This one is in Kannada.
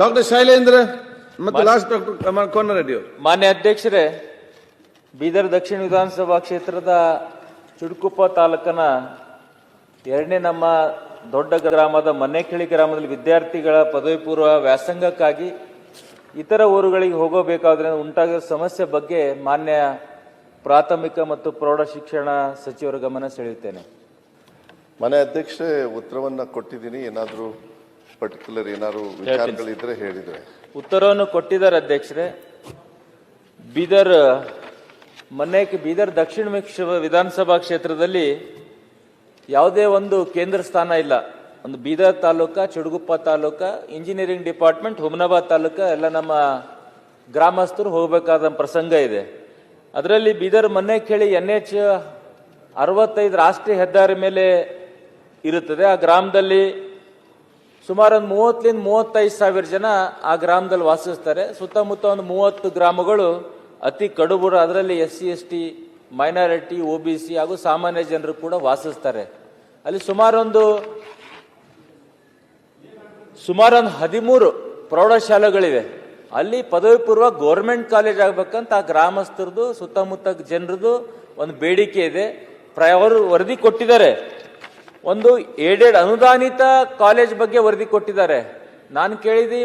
ಡಾಕ್ಟರ್ ಶೈಲೇಂದ್ರ ಮತ್ತು ಲಾಸ್ಟ್ ಡಾಕ್ಟರ್ ಕೋನರೆಡ್ಡಿ ಅವರು. ಮಾನ್ಯ ಅಧ್ಯಕ್ಷರೇ ಬೀದರ್ ದಕ್ಷಿಣ ವಿಧಾನಸಭಾ ಕ್ಷೇತ್ರದ ಚುಡುಕುಪ್ಪ ತಾಲೂಕನ ಎರಡನೇ ನಮ್ಮ ದೊಡ್ಡ ಗ್ರಾಮದ ಮನೆಖೇಳಿ ಗ್ರಾಮದಲ್ಲಿ ವಿದ್ಯಾರ್ಥಿಗಳ ಪದವಿ ಪೂರ್ವ ವ್ಯಾಸಂಗಕ್ಕಾಗಿ ಇತರ ಊರುಗಳಿಗೆ ಹೋಗಬೇಕಾದ್ರೆ ಉಂಟಾಗಿರೋ ಸಮಸ್ಯೆ ಬಗ್ಗೆ ಮಾನ್ಯ ಪ್ರಾಥಮಿಕ ಮತ್ತು ಪ್ರೌಢ ಶಿಕ್ಷಣ ಸಚಿವರ ಗಮನ ಸೆಳೆಯುತ್ತೇನೆ. ಮನೆ ಅಧ್ಯಕ್ಷರೇ ಉತ್ತರವನ್ನು ಕೊಟ್ಟಿದ್ದೀನಿ. ಏನಾದರೂ ಪರ್ಟಿಕ್ಯುಲರ್ ಏನಾದ್ರು ವಿಚಾರಗಳಿದ್ರೆ ಹೇಳಿದ್ರೆ. ಉತ್ತರವನ್ನು ಕೊಟ್ಟಿದ್ದಾರೆ ಅಧ್ಯಕ್ಷರೇ. ಬೀದರ್, ಮೊನ್ನೆ ಬೀದರ್ ದಕ್ಷಿಣ ವಿಧಾನಸಭಾ ಕ್ಷೇತ್ರದಲ್ಲಿ ಯಾವುದೇ ಒಂದು ಕೇಂದ್ರ ಸ್ಥಾನ ಇಲ್ಲ. ಒಂದು ಬೀದರ್ ತಾಲೂಕ, ಚುಡುಗುಪ್ಪ ತಾಲೂಕ, ಇಂಜಿನಿಯರಿಂಗ್ ಡಿಪಾರ್ಟ್ಮೆಂಟ್, ಹುಮನಾಬಾದ್ ತಾಲೂಕ, ಎಲ್ಲ ನಮ್ಮ ಗ್ರಾಮಸ್ಥರು ಹೋಗಬೇಕಾದ ಪ್ರಸಂಗ ಇದೆ. ಅದರಲ್ಲಿ ಬೀದರ್ ಮೊನ್ನೆ ಕೇಳಿ ಎನ್ ಎಚ್ ಅರವತ್ತೈದು ರಾಷ್ಟ್ರೀಯ ಹೆದ್ದಾರಿ ಮೇಲೆ ಇರುತ್ತದೆ. ಆ ಗ್ರಾಮದಲ್ಲಿ ಸುಮಾರು ಒಂದು ಮೂವತ್ತರಿಂದ ಮೂವತ್ತೈದು ಸಾವಿರ ಜನ ಆ ಗ್ರಾಮದಲ್ಲಿ ವಾಸಿಸ್ತಾರೆ. ಸುತ್ತಮುತ್ತ ಒಂದು ಮೂವತ್ತು ಗ್ರಾಮಗಳು ಅತಿ ಕಡುಬರು, ಅದರಲ್ಲಿ S C, S T, minority O B C ಹಾಗೂ ಸಾಮಾನ್ಯ ಜನರು ಕೂಡ ವಾಸಿಸ್ತಾರೆ. ಅಲ್ಲಿ ಸುಮಾರೊಂದು ಸುಮಾರೊಂದು ಹದಿಮೂರು ಪ್ರೌಢಶಾಲೆಗಳಿವೆ. ಅಲ್ಲಿ ಪದವಿ ಪೂರ್ವ ಗೌರ್ಮೆಂಟ್ ಕಾಲೇಜ್ ಆಗ್ಬೇಕಂತ ಆ ಗ್ರಾಮಸ್ಥರದು ಸುತ್ತಮುತ್ತ ಜನರದು ಒಂದು ಬೇಡಿಕೆ ಇದೆ. ಅವರು ವರದಿ ಕೊಟ್ಟಿದ್ದಾರೆ. ಒಂದು ಏಡೆಡ್ ಅನುದಾನಿತ ಕಾಲೇಜ್ ಬಗ್ಗೆ ವರದಿ ಕೊಟ್ಟಿದ್ದಾರೆ. ನಾನು ಕೇಳಿದಿ